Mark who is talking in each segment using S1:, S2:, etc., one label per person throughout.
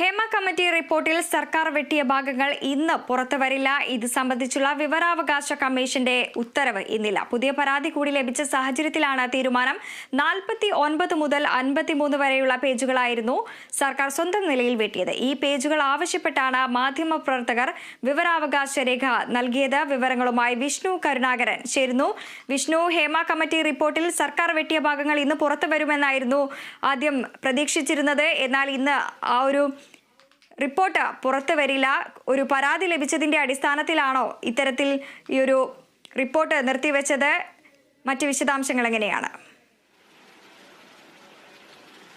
S1: Hema committee റിപ്പോർട്ടിൽ സർക്കാർ വെട്ടിയ ഭാഗങ്ങൾ ഇന്ന് പുറത്തു വരില്ല. ഇത് സംബന്ധിച്ചുള്ള വിവരാവകാശ കമ്മീഷന്റെ ഉത്തരവ് ഇന്നില്ല. പുതിയ പരാതി കൂടി ലഭിച്ച സാഹചര്യത്തിലാണ് തീരുമാനം. നാൽപ്പത്തി ഒൻപത് മുതൽ അൻപത്തിമൂന്ന് വരെയുള്ള പേജുകളായിരുന്നു സർക്കാർ സ്വന്തം നിലയിൽ വെട്ടിയത്. ഈ പേജുകൾ ആവശ്യപ്പെട്ടാണ് മാധ്യമപ്രവർത്തകർ വിവരാവകാശ രേഖ നൽകിയത്. വിവരങ്ങളുമായി വിഷ്ണു കരുണാകരൻ ചേരുന്നു. വിഷ്ണു ഹേമ കമ്മിറ്റി റിപ്പോർട്ടിൽ സർക്കാർ വെട്ടിയ ഭാഗങ്ങൾ ഇന്ന് പുറത്തു വരുമെന്നായിരുന്നു ആദ്യം പ്രതീക്ഷിച്ചിരുന്നത്. എന്നാൽ ഇന്ന് ആ ഒരു റിപ്പോർട്ട് പുറത്തു വരില്ല. ഒരു പരാതി ലഭിച്ചതിന്റെ അടിസ്ഥാനത്തിലാണോ ഇത്തരത്തിൽ ഈ ഒരു റിപ്പോർട്ട് നിർത്തിവെച്ചത്? മറ്റ് വിശദാംശങ്ങൾ എങ്ങനെയാണ്?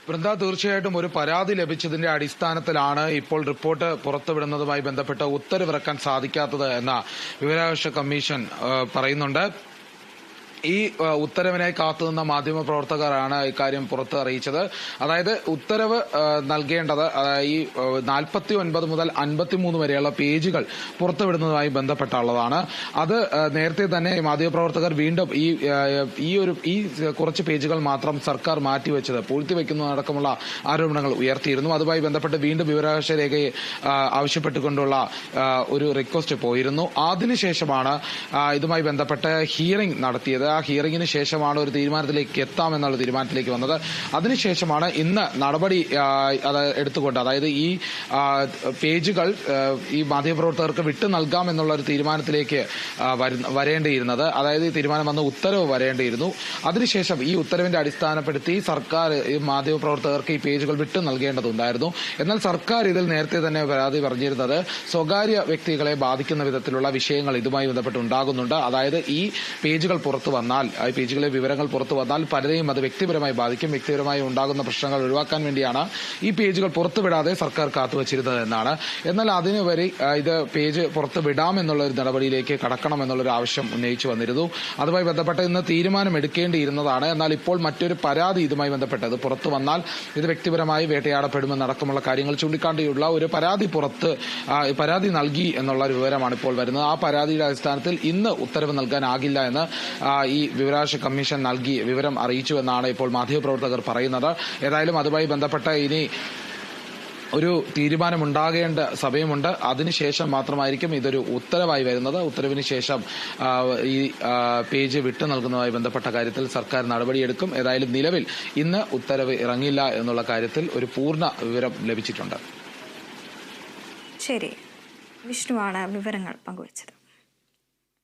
S2: വൃന്ദ തീർച്ചയായിട്ടും ഒരു പരാതി ലഭിച്ചതിന്റെ അടിസ്ഥാനത്തിലാണ് ഇപ്പോൾ റിപ്പോർട്ട് പുറത്തുവിടുന്നതുമായി ബന്ധപ്പെട്ട് ഉത്തരവിറക്കാൻ സാധിക്കാത്തത് എന്ന വിവരാവകാശ കമ്മീഷൻ പറയുന്നുണ്ട്. ഈ ഉത്തരവിനായി കാത്തുനിന്ന മാധ്യമ പ്രവർത്തകരാണ് ഇക്കാര്യം പുറത്ത് അറിയിച്ചത്. അതായത് ഉത്തരവ് നൽകേണ്ടത് ഈ നാൽപ്പത്തി ഒൻപത് മുതൽ അൻപത്തിമൂന്ന് വരെയുള്ള പേജുകൾ പുറത്തുവിടുന്നതുമായി ബന്ധപ്പെട്ടുള്ളതാണ്. അത് നേരത്തെ തന്നെ മാധ്യമപ്രവർത്തകർ വീണ്ടും ഈ ഈ ഒരു ഈ കുറച്ച് പേജുകൾ മാത്രം സർക്കാർ മാറ്റിവെച്ചത് പൂഴ്ത്തിവെക്കുന്നതടക്കമുള്ള ആരോപണങ്ങൾ ഉയർത്തിയിരുന്നു. അതുമായി ബന്ധപ്പെട്ട് വീണ്ടും വിവരാവകാശ രേഖയെ ആവശ്യപ്പെട്ടുകൊണ്ടുള്ള ഒരു റിക്വസ്റ്റ് പോയിരുന്നു. അതിനുശേഷമാണ് ഇതുമായി ബന്ധപ്പെട്ട് ഹിയറിംഗ് നടത്തിയത്. ആ ഹിയറിംഗിന് ശേഷമാണ് ഒരു തീരുമാനത്തിലേക്ക് എത്താം എന്നുള്ള തീരുമാനത്തിലേക്ക് വന്നത്. അതിനുശേഷമാണ് ഇന്ന് നടപടി അത് എടുത്തുകൊണ്ട് അതായത് ഈ പേജുകൾ ഈ മാധ്യമപ്രവർത്തകർക്ക് വിട്ടു നൽകാം എന്നുള്ള ഒരു തീരുമാനത്തിലേക്ക് വരേണ്ടിയിരുന്നത്. അതായത് ഈ തീരുമാനം വന്ന ഉത്തരവ് വരേണ്ടിയിരുന്നു. അതിനുശേഷം ഈ ഉത്തരവിന്റെ അടിസ്ഥാനപ്പെടുത്തി സർക്കാർ ഈ മാധ്യമപ്രവർത്തകർക്ക് ഈ പേജുകൾ വിട്ടു നൽകേണ്ടതുണ്ടായിരുന്നു. എന്നാൽ സർക്കാർ ഇതിൽ നേരത്തെ തന്നെ പരാതി പറഞ്ഞിരുന്നത് സ്വകാര്യ വ്യക്തികളെ ബാധിക്കുന്ന വിധത്തിലുള്ള വിഷയങ്ങൾ ഇതുമായി ബന്ധപ്പെട്ട് ഉണ്ടാകുന്നുണ്ട്. അതായത് ഈ പേജുകൾ പുറത്തു വന്നാൽ പേജുകളിലെ വിവരങ്ങൾ പുറത്തു വന്നാൽ പലരെയും അത് വ്യക്തിപരമായി ബാധിക്കും വ്യക്തിപരമായി ഉണ്ടാകുന്ന പ്രശ്നങ്ങൾ ഒഴിവാക്കാൻ വേണ്ടിയാണ് ഈ പേജുകൾ പുറത്തുവിടാതെ സർക്കാർ കാത്തുവച്ചിരുന്നത് എന്നാണ്. എന്നാൽ അതിനുവരെ ഇത് പേജ് പുറത്തുവിടാം എന്നുള്ള ഒരു നടപടിയിലേക്ക് കടക്കണം എന്നുള്ള ഒരു ആവശ്യം ഉന്നയിച്ചു വന്നിരുന്നു. അതുമായി ബന്ധപ്പെട്ട് ഇന്ന് തീരുമാനം എടുക്കേണ്ടിയിരുന്നതാണ് എന്നാൽ ഇപ്പോൾ മറ്റൊരു പരാതി ഇതുമായി ബന്ധപ്പെട്ടത്. പുറത്തു വന്നാൽ ഇത് വ്യക്തിപരമായി വേട്ടയാടപ്പെടുമെന്നടക്കമുള്ള കാര്യങ്ങൾ ചൂണ്ടിക്കാണ്ടിയുള്ള ഒരു പരാതി പുറത്ത് പരാതി നൽകി എന്നുള്ള വിവരമാണ് ഇപ്പോൾ വരുന്നത്. ആ പരാതിയുടെ അടിസ്ഥാനത്തിൽ ഇന്ന് ഉത്തരവ് നൽകാനാകില്ല എന്ന് ഈ വിവരാവകാശ കമ്മീഷൻ നൽകി വിവരം അറിയിച്ചുവെന്നാണ് ഇപ്പോൾ മാധ്യമപ്രവർത്തകർ പറയുന്നത്. ഏതായാലും അതുമായി ബന്ധപ്പെട്ട ഇനി ഒരു തീരുമാനമുണ്ടാകേണ്ട സമയമുണ്ട്. അതിനുശേഷം മാത്രമായിരിക്കും ഇതൊരു ഉത്തരവായി വരുന്നത്. ഉത്തരവിന് ശേഷം ഈ പേജ് വിട്ടു നൽകുന്നതുമായി ബന്ധപ്പെട്ട കാര്യത്തിൽ സർക്കാർ നടപടിയെടുക്കും. ഏതായാലും നിലവിൽ ഇന്ന് ഉത്തരവ് ഇറങ്ങില്ല എന്നുള്ള കാര്യത്തിൽ ഒരു പൂർണ വിവരം ലഭിച്ചിട്ടുണ്ട്.
S1: ശരി. വിഷ്ണുവാണ് വിവരങ്ങൾ പങ്കുവച്ചത്.